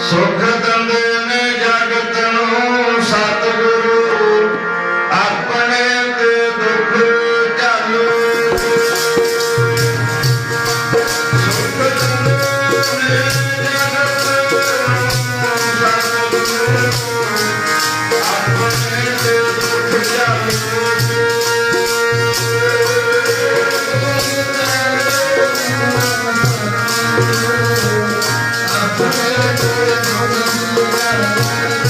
ਸੁਖ ਦਿੰਦੇ ਨੇ ਜਗਤ ਨੂੰ ਸਤਿਗੁਰੂ, ਆਪਣੇ ਤੇ ਦੁੱਖ ਚਾਲੂ ਸੁਖ ਦਿੰਦੇ ਨੇ ਜਗਤ ਨੂੰ ਸਤਿਗੁਰੂ, ਆਪਣੇ ਤੇ ਦੁੱਖ ਚਾਲੂ I'm gonna do it, I'm.